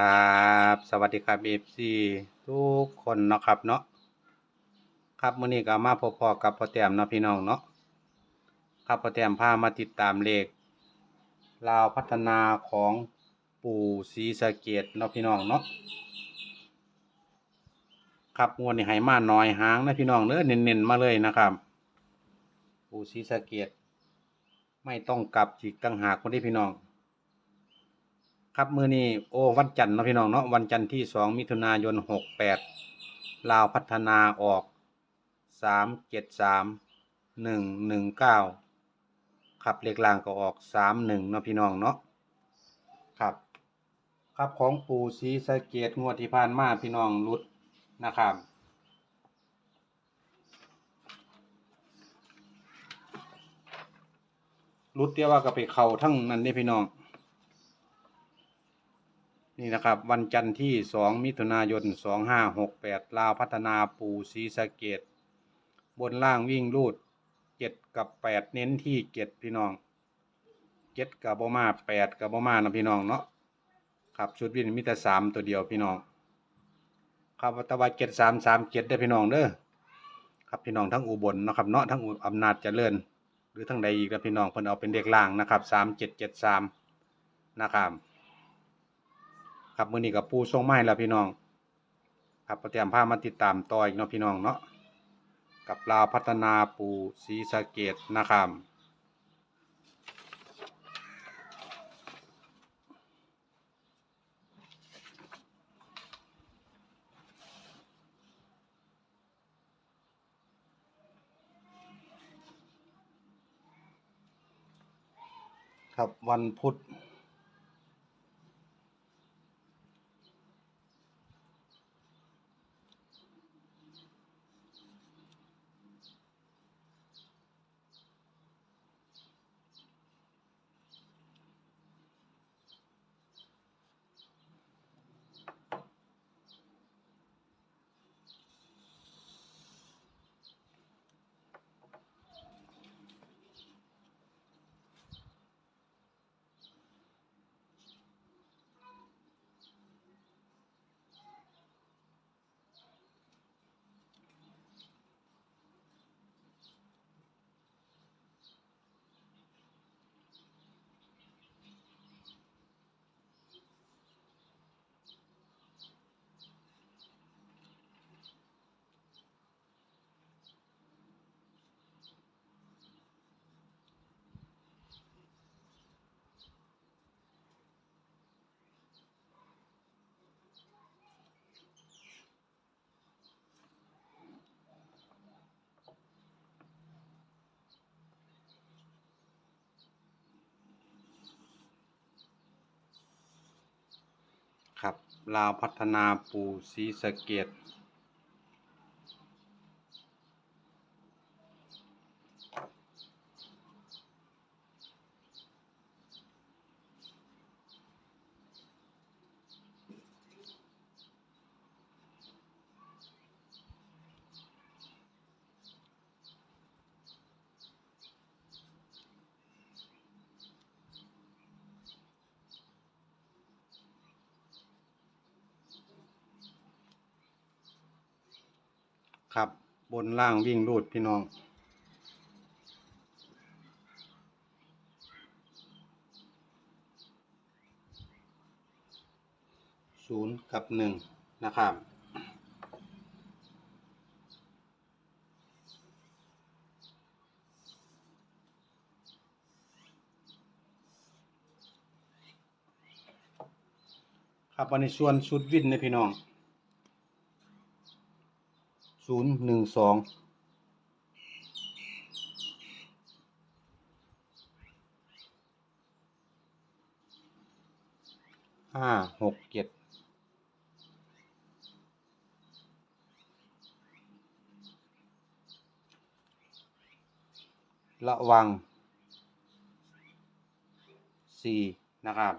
ครับ สวัสดีครับเอฟซีทุกคนเนาะครับเนาะครับมื้อนี้ก็มาพบพอกับพ่อแต้มเนาะพี่น้องเนาะครับพ่อแต้มพามาติดตามเลขลาวพัฒนาของปู่ศรีสะเกดเนาะพี่น้องเนาะครับงวดนี้ให้มาน้อยหางนะพี่น้องเด้อเน้นๆมาเลยนะครับ ปู่ศรีสะเกดไม่ต้องกลับอีกต่างหากคนที่พี่น้อง ครับมือนี้โอ้วันจันทร์นะพี่น้องเนาะวันจันทร์ที่สองมิถุนายนหกแปดลาวพัฒนาออกสามเจ็ดสามหนึ่งหนึ่งเก้าครับเลขล่างก็ออกสามหนึ่งเนาะพี่น้องเนาะครับ ครับของปู่ศรีสะเกดงวดที่ผ่านมาพี่น้องรุดนะครับรุดเดียวว่าก็ไปเข่าทั้งนั้นนี่พี่น้อง นี่นะครับ วันจันทร์ที่สองมิถุนายนสองห้าหกแปดลาวพัฒนาปูศรีสะเกดบนล่างวิ่งรูดเจ็ดกับแปดเน้นที่เจ็ดพี่น้องเจ็ดกับบมาแปดกับบมานะพี่น้องเนาะครับชุดวิ่งมีแต่สามตัวเดียวพี่น้องครับตะวันเจ็ดสามสามเจ็ดได้พี่น้องเด้อครับพี่น้องทั้งอุบลเนะครับเนาะทั้งอุอำนาจเจริญหรือทั้งใดอีกนะพี่น้องเพิ่นเอาเป็นเด็กล่างนะครับสามเจ็ดเจ็ดสามนะครับ ครับมื้อนี้กับปูทรงไม้แล้วพี่น้อง ครับเตรียมผ้ามาติดตามต่ออีกเนาะพี่น้องเนาะกับลาวพัฒนาปูศรีสะเกดนะครับครับวันพุธ ครับ ลาวพัฒนาปูศรีสะเกด ครับ บนล่างวิ่งรูดพี่น้อง ศูนย์กับหนึ่งนะครับ ครับวันนี้ส่วนชุดวิ่นนะพี่น้อง ศูนย์หนึ่งสองห้าหกเจ็ดระวังสี่นะครับ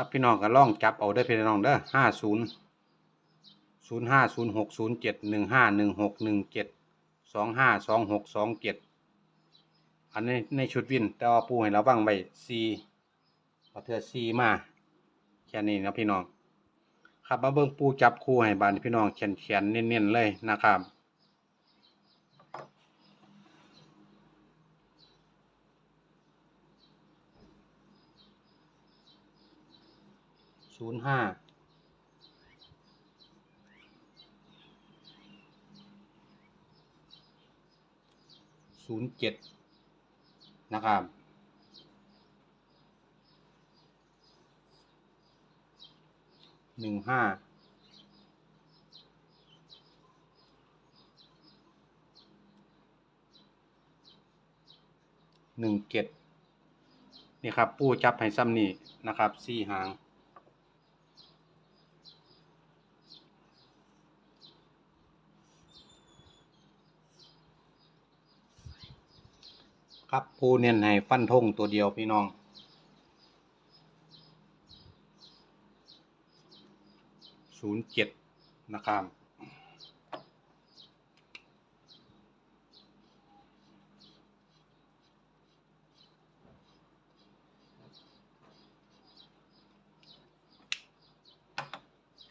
ครับพี่น้องก็ล่องจับเอาได้พี่น้องเด้อห้าศูนย์ศูนย์ห้าศูนย์หกศูนย์เจ็ดหนึ่งห้าหนึ่งหกหนึ่งเจ็ดสองห้าสองหกสองเจ็ดอันนี้ในชุดวินแต่ว่าปูให้เราบ้างไปซีพอเธอซีมาแค่นี้นะพี่น้อง ครับมาเบิ่งปูจับคู่ให้บานพี่น้องเขียนเขียนเน้นๆเลยนะครับ ศูนย์ห้าศูนย์เจ็ดนะครับหนึ่งห้าหนึ่งเจ็ดนี่ครับปูจับให้ซ้ำนี่นะครับสี่หาง ครับปูเน้นให้ฟันธงตัวเดียวพี่น้อง ศูนย์เจ็ดนะครับ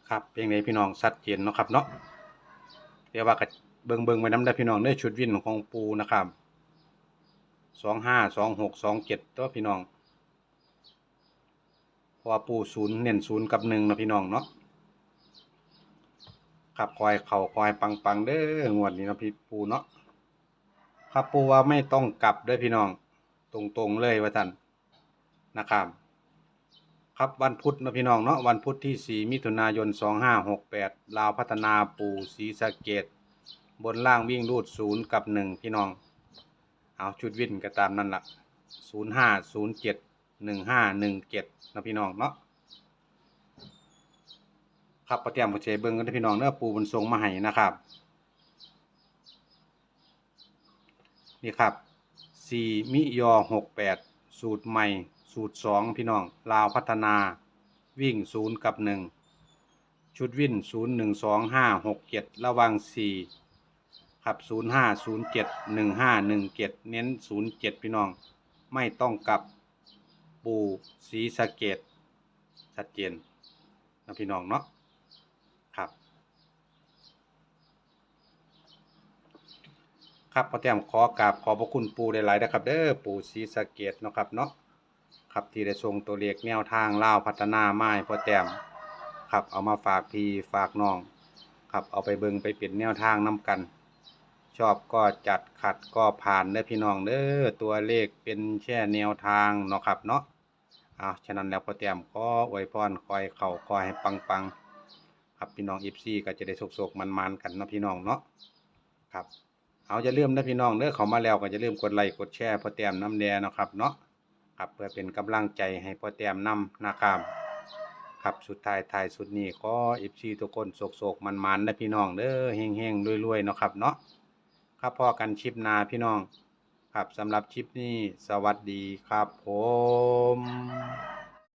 ครับเพียงใดพี่น้องชัดเจนเนาะครับเนาะเดี๋ยวว่าก็เบิงเบิงๆไปน้ำได้พี่น้องได้ชุดวินของปูนะครับ สองห้าสองหกสองเจ็ดตัวพี่น้องเพราะว่าปูศูนย์เน้นศูนย์กับหนึ่งนะพี่น้องเนาะครับคอยเข่าคอยปังปังๆเด้องวดนี้นะพี่ปูเนาะครับปูว่าไม่ต้องกลับเด้อพี่น้อง ตรงๆเลยว่าท่านนะครับครับวันพุธนะพี่น้องเนาะวันพุธที่ 4 มิถุนายน 2568 ลาวพัฒนาปู่ศรีสะเกดบนล่างวิ่งรูดศูนย์กับ 1 พี่น้อง เอาชุดวิ่นก็ตามนั่นละ05 07 1517นะพี่น้องเนาะครับประเตรียมประเจเบิ่งกันนะพี่น้องเนาะปู่บนทรงมาให้นะครับ นี่ครับ4มิยอ68สูตรใหม่ สูตร2พี่น้อง ลาวพัฒนาวิ่ง0กับ1ชุดวิ่น0 1 2 5 6 7ระวัง4 ครับ0 5 0 7 1 5 1 7เน้น0 7พี่น้อง ไม่ต้องกลับปูสีสะเกตชัดเจนนะพี่น้องเนาะครับครับพอแต้มขอกราบขอบพระคุณปูได้หลายนะครับเด้อปูศรีสะเกดเนาะครับเนาะครับที่ได้ส่งตัวเลขแนวทางเล่าวพัฒนาไม้พอแต้มครับเอามาฝากพี่ฝากน้อง ครับเอาไปเบิงไปเปลี่ยนแนวทางนํกัน ชอบก็จัดขัดก็ผ่านเด้อพี่น้องเด้อตัวเลขเป็นแค่แนวทางเนาะครับเนาะอ่าฉะนั้นแล้วพอแต้มขออวยพรคอยเข่าคอยให้ปังๆครับพี่น้องอีฟซีก็จะได้โศกๆมันๆกันเนาะพี่น้องเนาะครับเอาจะเริ่มนะพี่น้องเด้อเขามาแล้วก็จะเริ่มกดไลค์กดแชร์พอแต้มน้ำแดงนาะครับเนาะครับเพื่อเป็นกำลังใจให้พอแต้มนำนะครับครับสุดท้ายท้ายสุดนี้ขออิฟซีทุกคนโศกโศกมันๆนะพี่น้องเด้อเฮงเฮงรวยรวยๆเนาะครับเนาะ ครับพอกันชิปนาพี่น้อง ครับสำหรับชิปนี้ สวัสดีครับผม